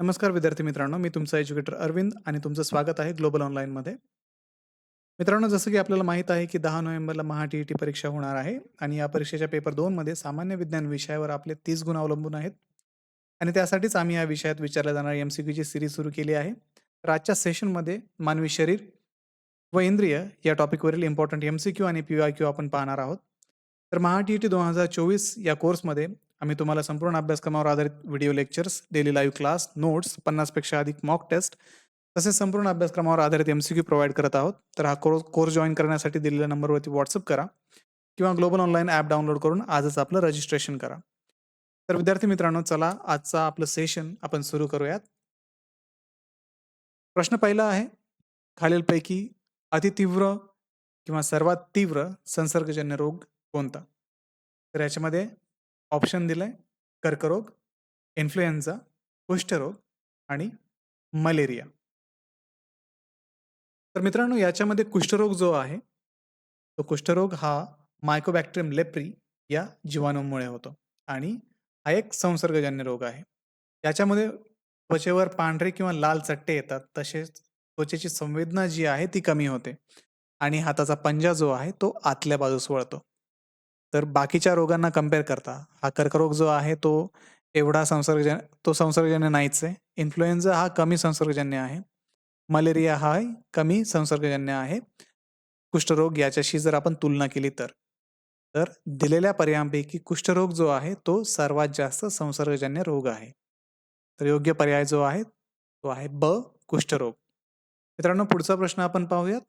नमस्कार विद्यार्थी मित्रांनो, मी तुमचा एज्युकेटर अरविंद आणि तुमचं स्वागत आहे ग्लोबल ऑनलाईनमध्ये. मित्रांनो, जसं की आपल्याला माहीत आहे की दहा नोव्हेंबरला महा-टी-ई-टी परीक्षा होणार आहे आणि या परीक्षेच्या पेपर दोनमध्ये सामान्य विज्ञान विषयावर आपले तीस गुण अवलंबून आहेत आणि त्यासाठीच आम्ही या विषयात विचारल्या जाणारी एम-सी-क्यूची सिरीज सुरू केली आहे. तर आजच्या सेशनमध्ये मानवी शरीर व इंद्रिय या टॉपिकवरील इम्पॉर्टंट एम-सी-क्यू आणि पी आय क्यू आपण पाहणार आहोत. तर महा-टी-ई-टी 2024 या कोर्समध्ये आम्ही तुम्हाला संपूर्ण अभ्यासक्रमावर आधारित video lectures, daily live class, notes, पन्नासपेक्षा अधिक मॉक टेस्ट तसेच संपूर्ण अभ्यासक्रमावर आधारित एम-सी-क्यू प्रोव्हाइड करत आहोत. तर हा कोर्स कोर्स जॉईन करण्यासाठी दिलेल्या नंबरवरती व्हॉट्सअप करा किंवा ग्लोबल ऑनलाईन ॲप डाउनलोड करून आजच आपलं रजिस्ट्रेशन करा. तर विद्यार्थी मित्रांनो, चला आजचा आपलं सेशन आपण सुरू करूयात. प्रश्न पहिला आहे, खालीलपैकी अतितीव्र किंवा सर्वात तीव्र संसर्गजन्य रोग कोणता? तर याच्यामध्ये ऑप्शन दिलंय कर्करोग, इन्फ्लुएन्झा, कुष्ठरोग आणि मलेरिया. तर मित्रांनो, याच्यामध्ये कुष्ठरोग जो आहे, तो कुष्ठरोग हा मायकोबॅक्टेरियम लेप्री या जीवाणूमुळे होतो आणि हा एक संसर्गजन्य रोग आहे. याच्यामध्ये त्वचेवर पांढरे किंवा लाल चट्टे येतात. तसेच त्वचेची संवेदना जी आहे ती कमी होते आणि हाताचा पंजा जो आहे तो आतल्या बाजूस वळतो. तर बाकीच्या रोगांना कंपेअर करता हा कर्करोग जो आहे तो एवढा संसर्गजन्य तो संसर्गजन्य नाहीच आहे. इन्फ्लुएन्झा हा कमी संसर्गजन्य आहे. मलेरिया हा कमी संसर्गजन्य आहे. कुष्ठरोग याच्याशी जर आपण तुलना केली तर. तर दिलेल्या पर्यायांपैकी कुष्ठरोग जो आहे तो सर्वात जास्त संसर्गजन्य रोग आहे. तर योग्य पर्याय जो आहे तो आहे ब कुष्ठरोग. मित्रांनो, पुढचा प्रश्न आपण पाहूयात.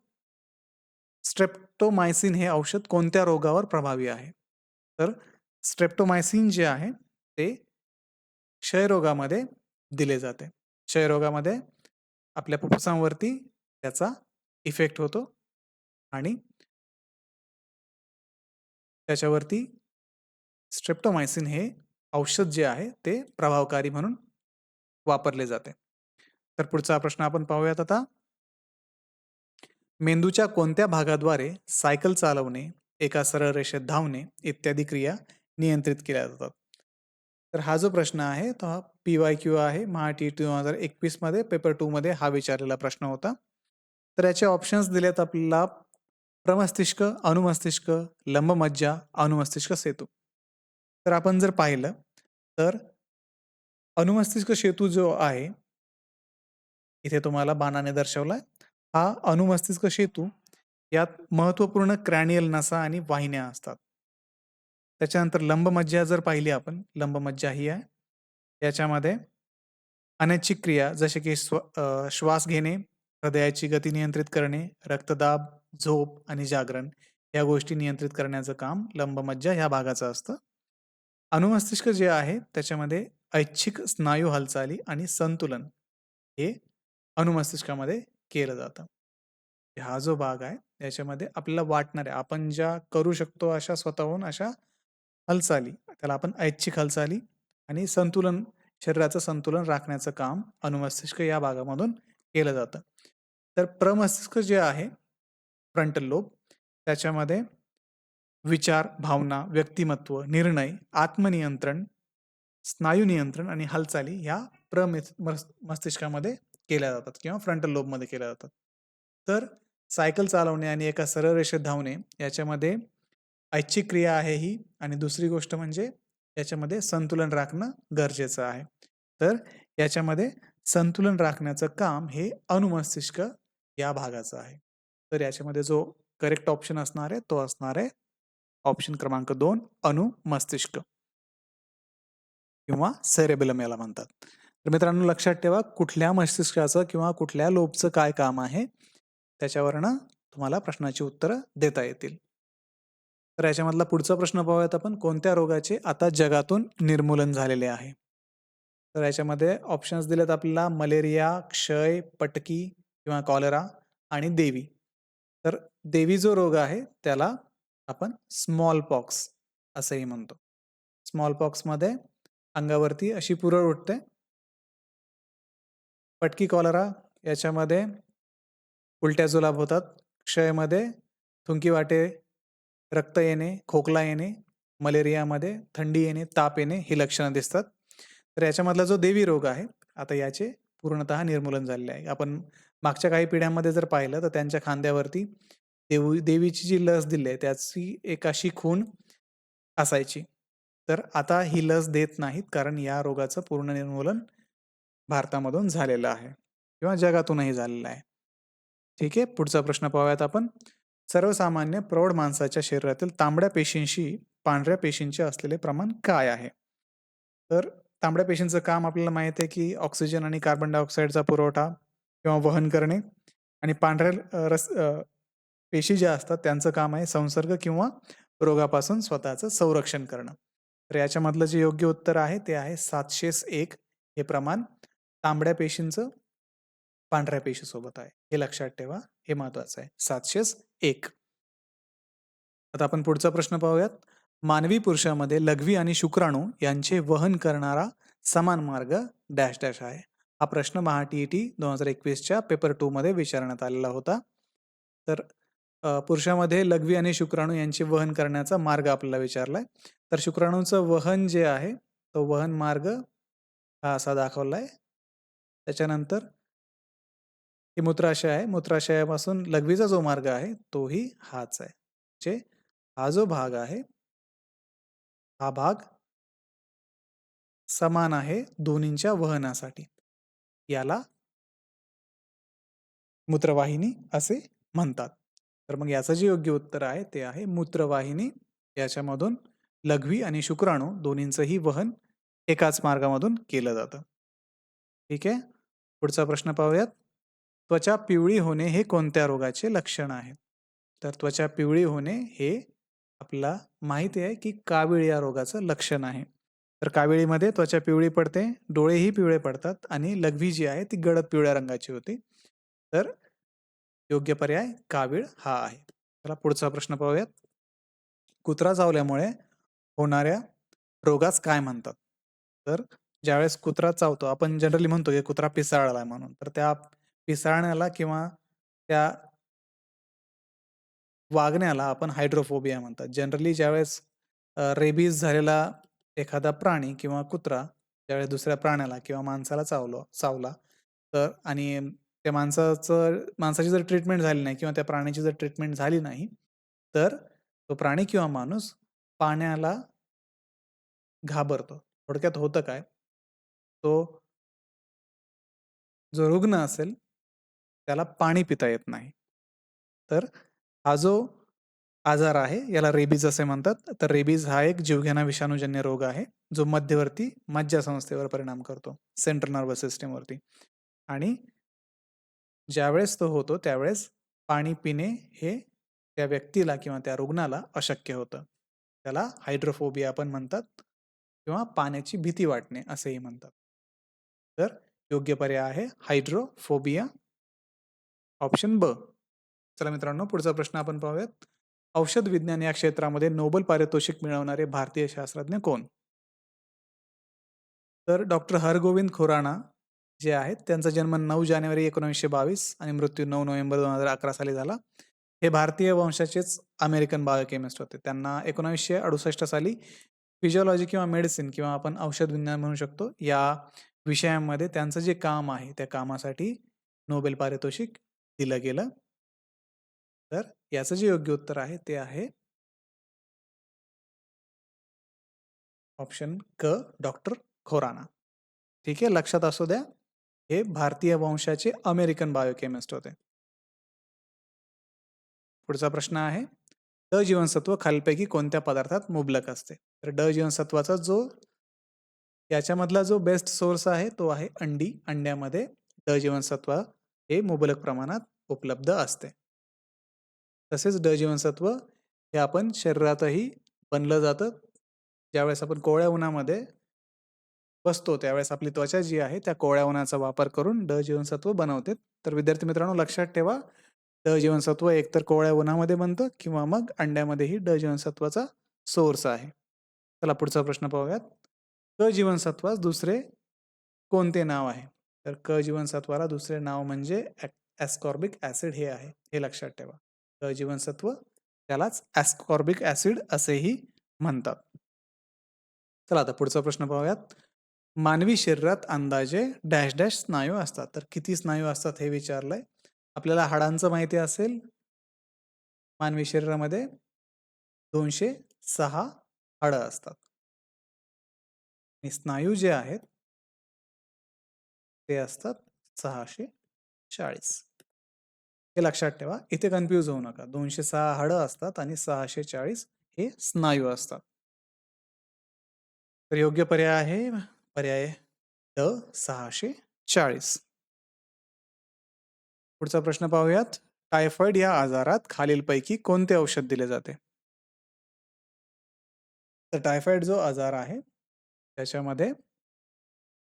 स्ट्रेप्टोमायसिन हे औषध कोणत्या रोगावर प्रभावी आहे? तर स्ट्रेप्टोमायसिन जे आहे ते क्षयरोगामध्ये दिले जाते. क्षयरोगामध्ये आपल्या फुफ्फुसांवरती त्याचा इफेक्ट होतो आणि त्याच्यावरती स्ट्रेप्टोमायसिन हे औषध जे आहे ते प्रभावकारी म्हणून वापरले जाते. तर पुढचा प्रश्न आपण पाहूयात आता. मेंदूच्या कोणत्या भागाद्वारे सायकल चालवणे, एका सरळ रेषेत धावणे इत्यादी क्रिया नियंत्रित केल्या जातात? तर हा जो प्रश्न आहे तो हा पी-वाय-क्यू आहे. महा टी दोन हजार एकवीसमध्ये पेपर टूमध्ये हा विचारलेला प्रश्न होता. तर याचे ऑप्शन्स दिलेत आपल्याला प्रमस्तिष्क, अनुमस्तिष्क, लंबमज्जा, अनुमस्तिष्क सेतू. तर आपण जर पाहिलं तर अनुमस्तिष्क सेतू जो आहे इथे तुम्हाला बाणाने दर्शवलाय. हा अनुमस्तिष्क सेतू यात महत्त्वपूर्ण क्रॅनियल नसा आणि वाहिन्या असतात. त्याच्यानंतर लंबमज्जा जर पाहिली आपण, लंबमज्जा ही आहे. याच्यामध्ये अनैच्छिक क्रिया जसे की स्व श्वास घेणे, हृदयाची गती नियंत्रित करणे, रक्तदाब, झोप आणि जागरण या गोष्टी नियंत्रित करण्याचं काम लंबमज्जा ह्या भागाचं असतं. अनुमस्तिष्क जे आहे त्याच्यामध्ये ऐच्छिक स्नायू हालचाली आणि संतुलन हे अनुमस्तिष्कामध्ये केलं जातं. हा जो भाग आहे याच्यामध्ये आपल्याला वाटणाऱ्या आपण ज्या करू शकतो अशा स्वतःहून अशा हालचाली त्याला आपण ऐच्छिक हालचाली आणि संतुलन शरीराचं संतुलन राखण्याचं काम अनुमस्तिष्क या भागामधून केलं जातं. तर प्रमस्तिष्क जे आहे फ्रंटल लोब त्याच्यामध्ये विचार, भावना, व्यक्तिमत्व, निर्णय, आत्मनियंत्रण, स्नायू नियंत्रण आणि हालचाली ह्या प्रमिस मस मस्तिष्कामध्ये केल्या जातात किंवा फ्रंटल लोबमध्ये केल्या जातात. तर सायकल चालवणे आणि एका सरळ रेषेत धावणे याच्यामध्ये ऐच्छिक क्रिया आहे ही आणि दुसरी गोष्ट म्हणजे याच्यामध्ये संतुलन राखणं गरजेचं आहे. तर याच्यामध्ये संतुलन राखण्याचं काम हे अनुमस्तिष्क या भागाचं आहे. तर याच्यामध्ये जो करेक्ट ऑप्शन असणार आहे तो असणार आहे ऑप्शन क्रमांक दोन अनुमस्तिष्क. किंवा सेरेबेलम याला म्हणतात. तर मित्रांनो लक्षात ठेवा कुठल्या मस्तिष्काचं किंवा कुठल्या लोभचं काय काम आहे त्याच्यावरनं तुम्हाला प्रश्नाची उत्तरं देता येतील. तर याच्यामधला पुढचा प्रश्न पाहूयात आपण कोणत्या रोगाचे आता जगातून निर्मूलन झालेले आहे? तर याच्यामध्ये ऑप्शन्स दिलेत आपल्याला मलेरिया, क्षय, पटकी किंवा कॉलेरा आणि देवी. तर देवी जो रोग आहे त्याला आपण स्मॉल पॉक्स असंही म्हणतो. स्मॉल पॉक्समध्ये अंगावरती अशी पुरळ उठते. पटकी कॉलरा याच्यामध्ये उलट्या जुलाब होतात. क्षयमध्ये थुंकी वाटे, रक्त येणे, खोकला येणे, मलेरियामध्ये थंडी येणे, ताप येणे ही लक्षणं दिसतात. तर याच्यामधला जो देवी रोग आहे आता याचे पूर्णतः निर्मूलन झालेले आहे आपण मागच्या काही पिढ्यांमध्ये जर पाहिलं तर त्यांच्या खांद्यावरती देवी देवीची जी लस दिली आहे त्याची एक अशी खूण असायची तर आता ही लस देत नाहीत कारण या रोगाचं पूर्ण निर्मूलन भारतामधून झालेलं आहे किंवा जगातूनही झालेलं आहे. ठीक आहे पुढचा प्रश्न पाहूयात आपण. सर्वसामान्य प्रौढ माणसाच्या शरीरातील तांबड्या पेशींशी पांढऱ्या पेशींचे असलेले प्रमाण काय आहे? तर तांबड्या पेशींचं काम आपल्याला माहीत आहे की ऑक्सिजन आणि कार्बन डायऑक्साईडचा पुरवठा किंवा वहन करणे आणि पांढऱ्या रस पेशी ज्या असतात त्यांचं काम आहे संसर्ग किंवा रोगापासून स्वतःचं संरक्षण करणं. तर याच्यामधलं जे योग्य उत्तर आहे ते आहे सातशे एक हे प्रमाण. तांबड्या पेशींचं पांढऱ्या पेशीसोबत आहे. हे लक्षात ठेवा. हे महत्वाचं आहे. सातशे एक. आता आपण पुढचा प्रश्न पाहूयात. मानवी पुरुषामध्ये लघवी आणि शुक्राणू यांचे वहन करणारा समान मार्ग डॅश डॅश आहे. हा प्रश्न महा टी ई टी दोन हजार एकवीसच्या पेपर टू मध्ये विचारण्यात आलेला होता. तर पुरुषामध्ये लघवी आणि शुक्राणू यांचे वहन करण्याचा मार्ग आपल्याला विचारलाय. तर शुक्राणूचं वहन जे आहे तो वहन मार्ग हा असा दाखवलाय. त्याच्यानंतर हे मूत्राशय आहे. मूत्राशयापासून लघवीचा जो मार्ग आहे तोही हाच आहे. म्हणजे हा जो भाग आहे हा भाग समान आहे दोन्हींच्या वहनासाठी. याला मूत्रवाहिनी असे म्हणतात. तर मग याचं जे योग्य उत्तर आहे ते आहे मूत्रवाहिनी. याच्यामधून लघवी आणि शुक्राणू दोन्हींचंही वहन एकाच मार्गामधून केलं जातं. ठीक आहे? पुढचा प्रश्न पाहूयात. त्वचा पिवळी होणे हे कोणत्या रोगाचे लक्षण आहे? तर त्वचा पिवळी होणे हे आपला माहिती आहे की कावीळ या रोगाचं लक्षण आहे. तर काविळीमध्ये त्वचा पिवळी पडते डोळेही पिवळे पडतात आणि लघवी जी आहे ती गडद पिवळ्या रंगाची होती. तर योग्य पर्याय कावीळ हा आहे. चला पुढचा प्रश्न पाहूयात. कुत्रा चावल्यामुळे होणाऱ्या रोगास काय म्हणतात? तर ज्यावेळेस कुत्रा चावतो आपण जनरली म्हणतो की कुत्रा पिसाळला म्हणून तर त्या पिसाळण्याला किंवा त्या वागण्याला आपण हायड्रोफोबिया म्हणतात. जनरली ज्यावेळेस रेबीज झालेला एखादा प्राणी किंवा कुत्रा ज्यावेळेस दुसऱ्या प्राण्याला किंवा माणसाला चावलो चावला तर आणि त्या माणसाचं माणसाची जर ट्रीटमेंट झाली नाही किंवा त्या प्राण्याची जर ट्रीटमेंट झाली नाही तर तो प्राणी किंवा माणूस पाण्याला घाबरतो. थोडक्यात होतं काय? तो जो रुग्ण असेल त्याला पाणी पिता येत नाही. तर हा जो आजार आहे याला रेबीज असे म्हणतात. तर रेबीज हा एक जीवघेणा विषाणूजन्य रोग आहे जो मध्यवर्ती मज्जासंस्थेवर परिणाम करतो सेंट्रल नर्वस सिस्टीमवरती. आणि ज्यावेळेस तो होतो त्यावेळेस पाणी पिणे हे त्या व्यक्तीला किंवा त्या रुग्णाला अशक्य होतं. त्याला हायड्रोफोबिया पण म्हणतात किंवा पाण्याची भीती वाटणे असेही म्हणतात. तर योग्य पर्याय आहे हायड्रोफोबिया. ऑप्शन ब. चला मित्रांनो पुढचा प्रश्न आपण पाहूयात. औषध विज्ञान या क्षेत्रामध्ये नोबल पारितोषिक मिळवणारे भारतीय शास्त्रज्ञ कोण? तर डॉक्टर हरगोविंद खुराना जे आहेत त्यांचा जन्म नऊ जानेवारी एकोणीसशे बावीस आणि मृत्यू नऊ नोव्हेंबर दोन हजार अकरा साली झाला. हे भारतीय वंशाचेच अमेरिकन बायोकेमिस्ट होते. त्यांना एकोणावीसशे अडुसष्ट साली फिजिओलॉजी किंवा मेडिसिन किंवा आपण औषध विज्ञान म्हणू शकतो या विषयांमध्ये त्यांचं जे काम आहे त्या कामासाठी नोबेल पारितोषिक दिलं गेलं. तर याचं जे योग्य उत्तर आहे ते आहे ऑप्शन क डॉक्टर खोराना. ठीक आहे? लक्षात असू द्या. हे भारतीय वंशाचे अमेरिकन बायोकेमिस्ट होते. पुढचा प्रश्न आहे. ड जीवनसत्व खालपैकी कोणत्या पदार्थात मुबलक असते? तर ड जीवनसत्वाचा जो याच्यामधला जो बेस्ट सोर्स आहे तो आहे अंडी. अंड्यामध्ये ड जीवनसत्व हे मुबलक प्रमाणात उपलब्ध असते. तसेच ड जीवनसत्व हे आपण शरीरातही बनलं जातं. ज्यावेळेस आपण कोवळ्या उन्हामध्ये बसतो त्यावेळेस आपली त्वचा जी आहे त्या कोवळ्या उन्हाचा वापर करून ड जीवनसत्व बनवते. तर विद्यार्थी मित्रांनो लक्षात ठेवा ड जीवनसत्व एकतर कोवळ्या उन्हामध्ये बनतं किंवा मग अंड्यामध्येही ड जीवनसत्वाचा सोर्स आहे. चला पुढचा प्रश्न पाहूयात. क जीवनसत्वास दुसरे कोणते नाव आहे? तर क जीवनसत्वाला दुसरे नाव म्हणजे ॲस्कॉर्बिक ॲसिड हे आहे हे लक्षात ठेवा. क जीवनसत्व त्यालाच ॲस्कॉर्बिक ॲसिड असेही म्हणतात. चला आता पुढचा प्रश्न पाहूयात. मानवी शरीरात अंदाजे डॅश डॅश स्नायू असतात. तर किती स्नायू असतात हे विचारलंय. आपल्याला हाडांचं माहिती असेल. मानवी शरीरामध्ये दोनशे सहा हाडं असतात. आणि स्नायू जे आहेत ते असतात सहाशे चाळीस. हे लक्षात ठेवा इथे कन्फ्यूज होऊ नका. दोनशे सहा हाडं असतात आणि सहाशे चाळीस हे स्नायू असतात. तर योग्य पर्याय आहे? पर्याय ड सहाशे चाळीस. पुढचा प्रश्न पाहूयात. टायफॉइड या आजारात खालीलपैकी कोणते औषध दिले जाते? तर टायफॉइड जो आजार आहे त्याच्यामध्ये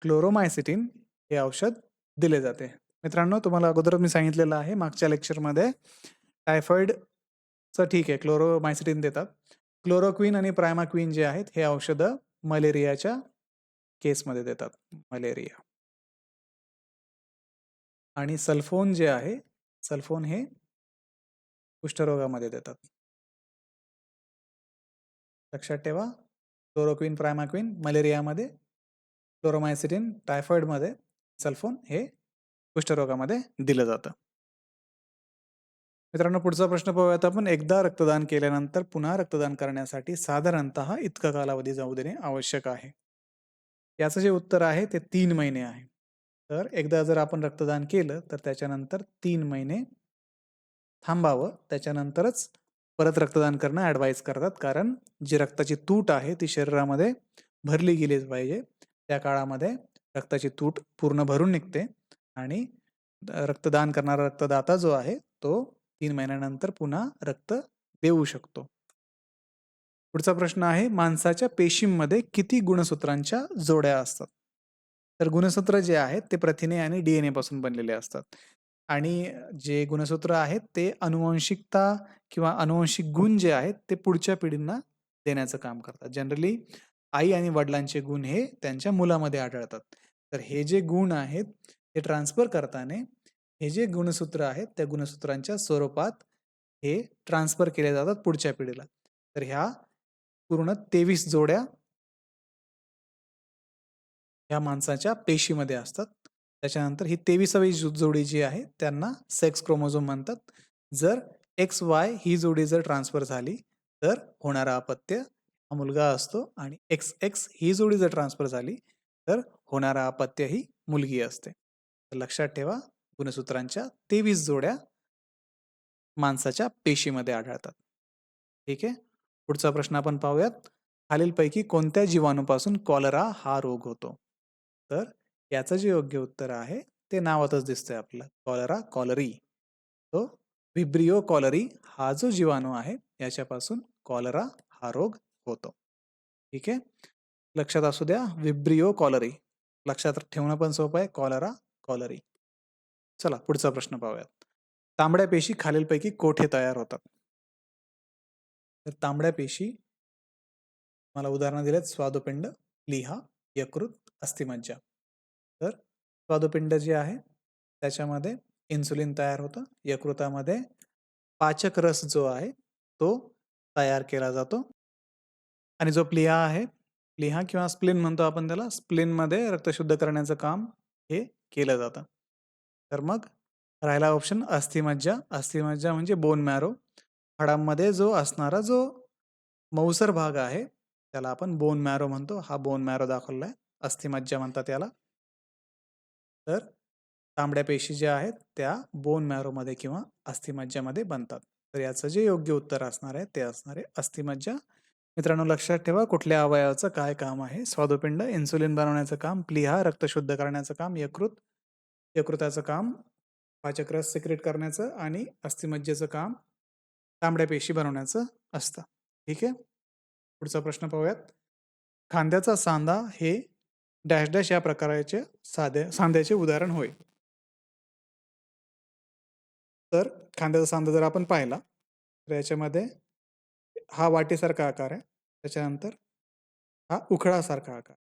क्लोरोमायसिटीन हे औषध दिले जाते. मित्रांनो तुम्हाला अगोदर मी सांगितलेलं आहे मागच्या लेक्चरमध्ये टायफॉइडचं ठीक आहे क्लोरोमायसिटीन देतात. क्लोरोक्विन आणि प्रायमाक्विन जे आहेत हे औषधं मलेरियाच्या केसमध्ये देतात मलेरिया. आणि सल्फोन जे आहे सल्फोन हे कुष्ठरोगामध्ये देतात. लक्षात ठेवा. क्लोरोक्विन प्रायमाक्विन मलेरियामध्ये क्लोरोमायसिटीन टायफॉइडमध्ये सल्फोन हे कुष्ठरोगामध्ये दिलं जातं. मित्रांनो पुढचा प्रश्न पाहूयात आपण. एकदा रक्तदान केल्यानंतर पुन्हा रक्तदान करण्यासाठी साधारणत इतका कालावधी जाऊ देणे आवश्यक आहे. याचं जे उत्तर आहे ते तीन महिने आहे. तर एकदा जर आपण रक्तदान केलं तर त्याच्यानंतर तीन महिने थांबावं. त्याच्यानंतरच परत रक्तदान करणं ॲडवाईज करतात. कारण जी रक्ताची तूट आहे ती शरीरामध्ये भरली गेलीच पाहिजे. त्या काळामध्ये रक्ताची तूट पूर्ण भरून निघते आणि रक्तदान करणारा रक्तदाता जो आहे तो तीन महिन्यानंतर पुन्हा रक्त देऊ शकतो. पुढचा प्रश्न आहे माणसाच्या पेशींमध्ये किती गुणसूत्रांच्या जोड्या असतात? तर गुणसूत्र जे आहेत ते प्रथिने आणि डीएनए पासून बनलेले असतात. आणि जे गुणसूत्र आहेत ते अनुवंशिकता किंवा अनुवंशिक गुण जे आहेत ते पुढच्या पिढींना देण्याचं काम करतात. जनरली आई आणि वडिलांचे गुण हे त्यांच्या मुलामध्ये आढळतात. तर हे जे गुण आहेत ते ट्रान्सफर करताना हे जे गुणसूत्र आहेत त्या गुणसूत्रांच्या स्वरूपात हे ट्रान्सफर केले जातात पुढच्या पिढीला. तर ह्या पूर्ण तेवीस जोड्या ह्या माणसाच्या पेशीमध्ये असतात. त्याच्यानंतर ही तेविसावी जोडी जी आहे त्यांना सेक्स क्रोमोझोम म्हणतात. जर एक्स वाय ही जोडी जर ट्रान्सफर झाली तर होणारा अपत्य हा मुलगा असतो आणि एक्स एक्स ही जोडी जर ट्रान्सफर झाली तर होणारा अपत्य ही मुलगी असते. तर लक्षात ठेवा गुणसूत्रांच्या तेवीस जोड्या माणसाच्या पेशीमध्ये आढळतात. ठीक आहे? पुढचा प्रश्न आपण पाहूयात. खालीलपैकी कोणत्या जीवाणूपासून कॉलरा हा रोग होतो? तर याचं जे योग्य उत्तर आहे ते नावातच दिसतंय आपल्याला कॉलरा कॉलरी. तो विब्रिओ कॉलरी हा जो जीवाणू आहे याच्यापासून कॉलरा हा रोग होतो. ठीक आहे? लक्षात असू द्या विब्रिओ कॉलरी. लक्षात ठेवणं पण सोपं आहे कॉलरा कॉलरी. चला पुढचा प्रश्न पाहूयात. तांबड्या पेशी खालीलपैकी कोठे तयार होतात? तर तांबड्या पेशी मला उदाहरणं दिलेत स्वादुपिंड लिहा यकृत अस्थिमज्जा. तर स्वादुपिंड जे आहे त्याच्यामध्ये इन्सुलिन तयार होतं. यकृतामध्ये पाचक रस जो आहे तो तयार केला जातो. आणि जो प्लिहा आहे प्लिहा किंवा स्प्लिन म्हणतो आपण त्याला स्प्लिनमध्ये रक्तशुद्ध करण्याचं काम हे केलं जातं. तर मग राहिला ऑप्शन अस्थिमज्जा. अस्थिमज्जा म्हणजे बोन मॅरो हाडांमध्ये जो असणारा जो मौसर भाग आहे त्याला आपण बोन मॅरो म्हणतो. हा बोन मॅरो दाखवला आहे अस्थिमज्जा म्हणतात त्याला तर तांबड्या पेशी ज्या आहेत त्या बोन मॅरोमध्ये किंवा अस्थिमज्जामध्ये बनतात. तर याचं जे योग्य उत्तर असणार आहे ते असणार आहे अस्थिमज्जा. मित्रांनो लक्षात ठेवा कुठल्या अवयवाचं काय काम आहे. स्वादुपिंड इन्सुलिन बनवण्याचं काम प्लिहा रक्त शुद्ध करण्याचं काम यकृत यकृताचं काम पाचक्रस सिक्रेट करण्याचं आणि अस्थिमज्जेचं काम तांबड्या पेशी बनवण्याचं असतं. ठीक आहे? पुढचा प्रश्न पाहूयात. खांद्याचा सांधा हे डॅश डॅश या प्रकाराचे साध्या सांध्याचे उदाहरण होय. तर खांद्याचा सांधा जर आपण पाहिला तर याच्यामध्ये हा वाटीसारखा आकार आहे. त्याच्यानंतर हा उखळासारखा आकार.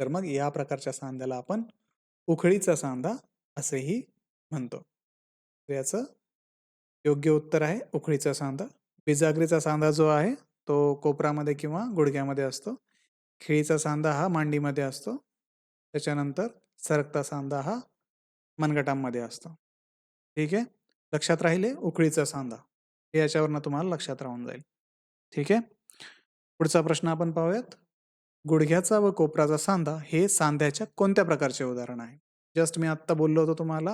तर मग या प्रकारच्या सांध्याला आपण उखळीचा सांधा असेही म्हणतो. तर याचं योग्य उत्तर आहे उखळीचा सांधा. बिजागरीचा सांधा जो आहे तो कोपरामध्ये किंवा गुडघ्यामध्ये असतो. खिळीचा सांधा हा मांडीमध्ये असतो. त्याच्यानंतर सरकता सांधा हा मनगटांमध्ये असतो. ठीक आहे? लक्षात राहिले? उकळीचा सांधा. हे याच्यावरनं तुम्हाला लक्षात राहून जाईल. ठीक आहे? पुढचा प्रश्न आपण पाहूयात. गुडघ्याचा व कोपराचा सांधा हे सांध्याच्या कोणत्या प्रकारचे उदाहरण आहे? जस्ट मी आत्ता बोललो होतो तुम्हाला.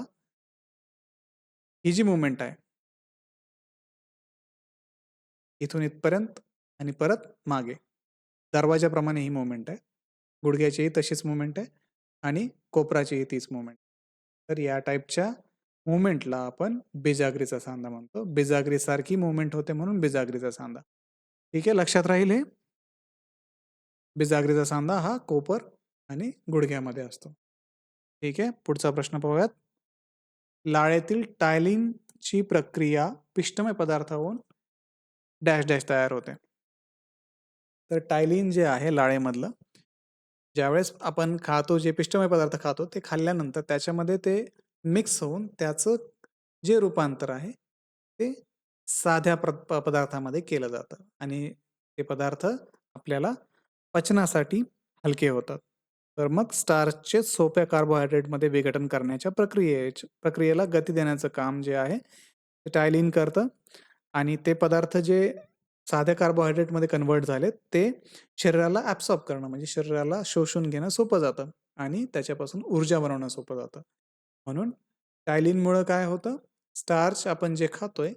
ही जी मुवमेंट आहे. इथून इथपर्यंत आणि परत मागे. दरवाजाप्रमाणे ही मुवमेंट आहे. गुडघ्याचीही तशीच मुवमेंट आहे आणि कोपराचीही तीच मुवमेंट तर या टाईपच्या मुवमेंटला आपण बेजागरीचा सांधा म्हणतो. बेजागरीसारखी मुवमेंट होते म्हणून बिजागरीचा सांधा. ठीक आहे लक्षात राहील हे? बिजागरीचा सांधा हा कोपर आणि गुडघ्यामध्ये असतो. ठीक आहे पुढचा प्रश्न पाहूयात. लाळेतील टायलिंगची प्रक्रिया पिष्टमय पदार्थाहून डॅश डॅश तयार होते. तर टायलिन जे आहे लाळेमधलं ज्यावेळेस आपण खातो जे पिष्टमय पदार्थ खातो ते खाल्ल्यानंतर त्याच्यामध्ये ते मिक्स होऊन त्याचं जे रूपांतर आहे ते साध्या प्र पदार्थामध्ये केलं जातं. आणि ते पदार्थ आपल्याला पचनासाठी हलके होतात. तर मग स्टार्चचे सोप्या कार्बोहायड्रेटमध्ये विघटन करण्याच्या प्रक्रिये प्रक्रियेला गती देण्याचं काम जे आहे ते टायलिन करतं. आणि ते पदार्थ जे साध्या कार्बोहायड्रेटमध्ये कन्वर्ट झाले ते शरीराला ॲब्सॉर्ब करणं म्हणजे शरीराला शोषून घेणं सोपं जातं आणि त्याच्यापासून ऊर्जा बनवणं सोपं जातं. म्हणून टायलिनमुळं काय होतं? स्टार्च आपण जे खातोय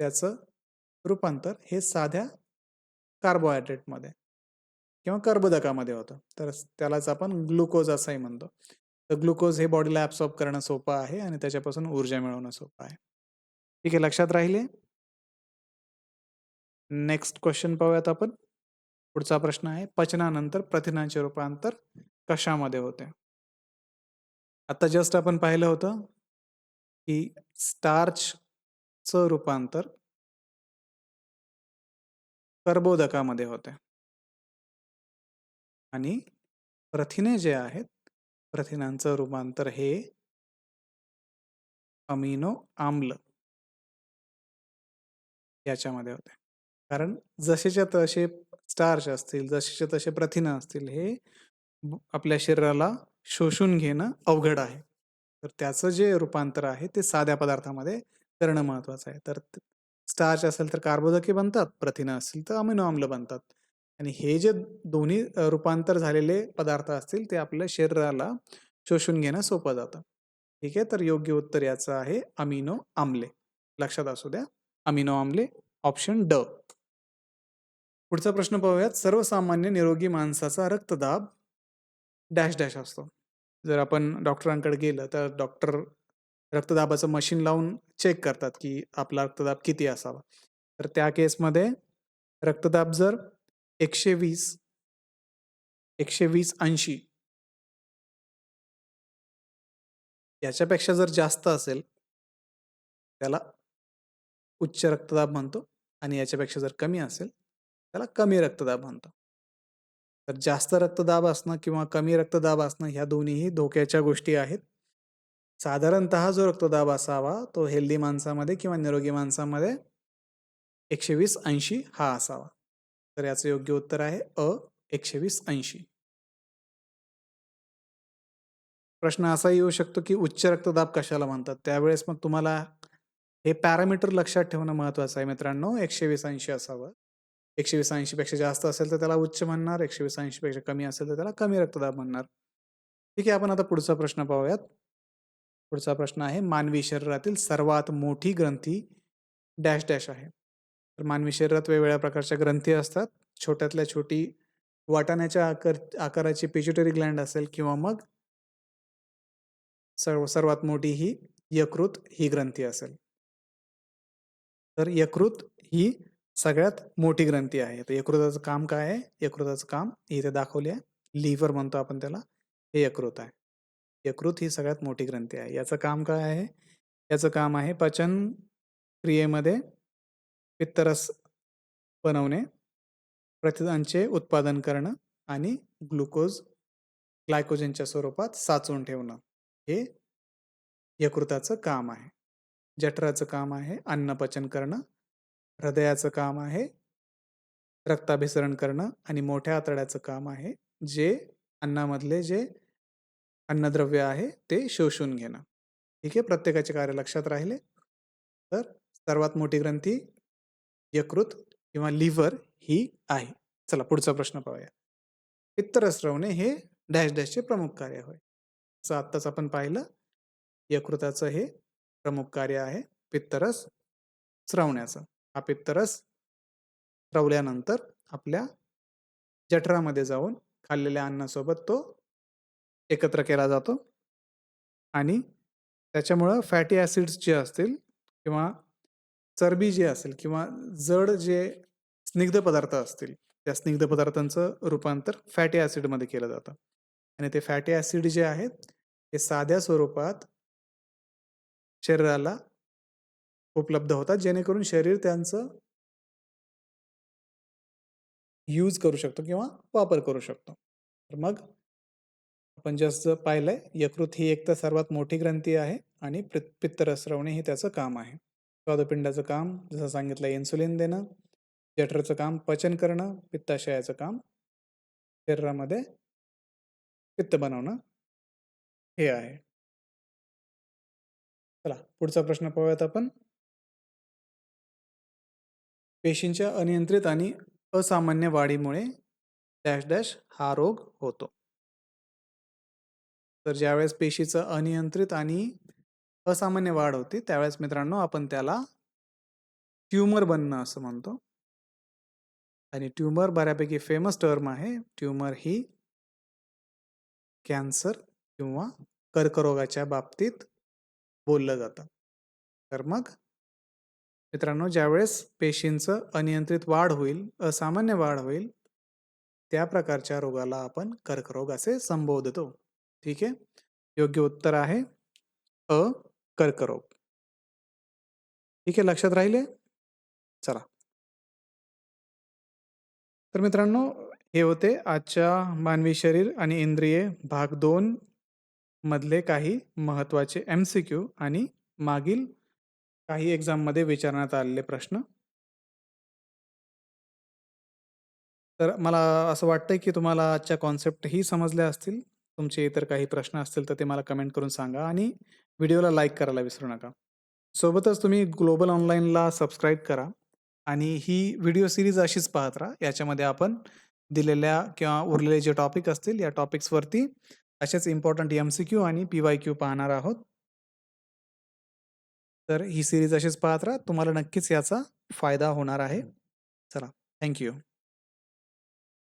त्याचं रूपांतर हे साध्या कार्बोहायड्रेटमध्ये किंवा कर्बोदकामध्ये होतं. तर त्यालाच आपण ग्लुकोज असंही म्हणतो. तर ग्लुकोज हे बॉडीला ॲब्सॉर्ब करणं सोपं आहे आणि त्याच्यापासून ऊर्जा मिळवणं सोपं आहे. ठीक आहे लक्षात राहिले? नेक्स्ट क्वेश्चन पाहूयात आपण. पुढचा प्रश्न आहे पचनानंतर प्रथिनांचे रूपांतर कशामध्ये होते? आता जस्ट आपण पाहिलं होतं की स्टार्चचं रूपांतर कर्बोदकामध्ये होते. आणि प्रथिने जे आहेत प्रथिनांचं रूपांतर हे अमिनो आम्ल याच्यामध्ये होते. कारण जसेच्या तसे स्टार्च असतील जसेच्या तसे प्रथिनं असतील हे आपल्या शरीराला शोषून घेणं अवघड आहे. तर त्याचं जे रूपांतर आहे ते साध्या पदार्थामध्ये करणं महत्वाचं आहे. तर स्टार्च असेल तर कार्बोदके बनतात प्रथिनं असतील तर अमिनो आम्ल बनतात. आणि हे जे दोन्ही रूपांतर झालेले पदार्थ असतील ते आपल्या शरीराला शोषून घेणं सोपं जातं. ठीक आहे? तर योग्य उत्तर याचं आहे अमिनो आम्ले लक्षात असू द्या. अमिनो आम्ले ऑप्शन ड. पुढचा प्रश्न पाहूयात. सर्वसामान्य निरोगी माणसाचा रक्तदाब डॅश डॅश असतो. जर आपण डॉक्टरांकडे गेलं तर डॉक्टर रक्तदाबाचं मशीन लावून चेक करतात की आपला रक्तदाब किती असावा. तर त्या केसमध्ये रक्तदाब जर एकशे वीस एकशे वीस ऐंशी याच्यापेक्षा जर जास्त असेल त्याला उच्च रक्तदाब म्हणतो आणि याच्यापेक्षा जर कमी असेल त्याला कमी रक्तदाब म्हणतो. तर जास्त रक्तदाब असणं किंवा कमी रक्तदाब असणं ह्या दोन्हीही धोक्याच्या गोष्टी आहेत. साधारणतः जो रक्तदाब असावा तो हेल्दी माणसामध्ये किंवा निरोगी माणसामध्ये एकशे वीस ऐंशी हा असावा. तर याचं योग्य उत्तर आहे अ एकशे वीस ऐंशी प्रश्न असा येऊ शकतो की उच्च रक्तदाब कशाला म्हणतात? त्यावेळेस मग तुम्हाला हे पॅरामीटर लक्षात ठेवणं महत्वाचं आहे मित्रांनो एकशे वीस ऐंशी असावं. एकशे वीस ऐंशीपेक्षा जास्त असेल तर त्याला उच्च म्हणणार एकशे वीस ऐंशीपेक्षा कमी असेल तर त्याला कमी रक्तदाब म्हणणार. ठीक आहे आपण आता पुढचा प्रश्न पाहूयात. पुढचा प्रश्न आहे मानवी शरीरातील सर्वात मोठी ग्रंथी डॅश डॅश आहे. तर मानवी शरीरात वेगवेगळ्या प्रकारच्या ग्रंथी असतात. छोट्यातल्या छोटी वाटाण्याच्या आकार आकाराची पिच्युटरी ग्लँड असेल किंवा मग सर्व सर्वात मोठी ही यकृत ही ग्रंथी असेल. तर यकृत ही सगळ्यात मोठी ग्रंथी आहे. तर यकृताचं काम काय आहे? यकृताचं काम इथे दाखवले आहे. लिव्हर म्हणतो आपण त्याला. हे यकृत आहे. यकृत ही सगळ्यात मोठी ग्रंथी आहे. याचं काम काय आहे? याचं काम आहे पचन क्रियेमध्ये पित्तरस बनवणे प्रतिदांचे उत्पादन करणं आणि ग्लुकोज ग्लायकोजनच्या स्वरूपात साचवून ठेवणं. हे यकृताचं काम आहे. जठराचं काम आहे. अन्न पचन करणं हृदयाचं काम आहे. रक्ताभिसरण करणं आणि मोठ्या आतड्याचं काम आहे. जे अन्नामधले जे अन्नद्रव्य आहे ते शोषून घेणं. ठीक आहे? प्रत्येकाचे कार्य लक्षात राहिले. तर सर्वात मोठी ग्रंथी यकृत किंवा लिव्हर ही आहे. चला पुढचा प्रश्न पाहूया. पित्तरस्रवणे हे डॅश डॅशचे प्रमुख कार्य होय. असं आत्ताच आपण पाहिलं. यकृताचं हे प्रमुख कार्य आहे. पित्तरस स्रवण्याचं हा पित्तरस रवल्यानंतर आपल्या जठरामध्ये जाऊन खाल्लेल्या अन्नासोबत तो एकत्र केला जातो आणि त्याच्यामुळं फॅटी ॲसिड्स जे असतील किंवा चरबी जी असेल किंवा जड जे स्निग्ध पदार्थ असतील त्या स्निग्ध पदार्थांचं रूपांतर फॅटी ॲसिडमध्ये केलं जातं. आणि ते फॅटी ॲसिड जे आहेत ते साध्या स्वरूपात शरीराला उपलब्ध होतात जेणेकरून शरीर त्यांचं यूज करू शकतो किंवा वापर करू शकतो. तर मग आपण जसं पाहिलंय यकृत ही एक तर सर्वात मोठी ग्रंथी आहे आणि पित्तरसरवणे हे त्याचं काम आहे. स्वादुपिंडाचं काम जसं सांगितलं इन्सुलिन देणं जठरचं काम पचन करणं पित्ताशयाचं काम शरीरामध्ये पित्त बनवणं हे आहे. चला पुढचा प्रश्न पाहूयात आपण. पेशींच्या अनियंत्रित आणि असामान्य वाढीमुळे डॅश डॅश हा रोग होतो. तर ज्यावेळेस पेशीचं अनियंत्रित आणि असामान्य वाढ होती त्यावेळेस मित्रांनो आपण त्याला ट्यूमर बनणं असं म्हणतो. आणि ट्यूमर बऱ्यापैकी फेमस टर्म आहे. ट्यूमर ही कॅन्सर किंवा कर्करोगाच्या बाबतीत बोललं जातं. तर मग मित्रांनो ज्यावेळेस पेशींचं अनियंत्रित वाढ होईल असामान्य वाढ होईल त्या प्रकारच्या रोगाला आपण कर्करोग असे संबोधतो. ठीक आहे? योग्य उत्तर आहे अ कर्करोग. ठीक आहे? लक्षात राहिले? चला. तर मित्रांनो हे होते आजच्या मानवी शरीर आणि इंद्रिये भाग दोन मधले काही महत्त्वाचे एम सी क्यू आणि मागील काही एक्झाममध्ये विचारण्यात आलेले प्रश्न. तर मला असं वाटतंय की तुम्हाला आजच्या कॉन्सेप्ट ही समजल्या असतील. तुमचे इतर काही प्रश्न असतील तर ते मला कमेंट करून सांगा आणि व्हिडिओला लाईक करायला विसरू नका. सोबतच तुम्ही ग्लोबल ऑनलाईनला सबस्क्राईब करा आणि ही व्हिडिओ सिरीज अशीच पाहत राहा. याच्यामध्ये आपण दिलेल्या किंवा उरलेले जे टॉपिक असतील या टॉपिक्सवरती असेच इम्पॉर्टंट एम सी क्यू आणि पी वाय क्यू पाहणार आहोत. तर ही सिरीज अशीच पाहत राहा. तुम्हाला नक्कीच याचा फायदा होणार आहे. चला. थँक्यू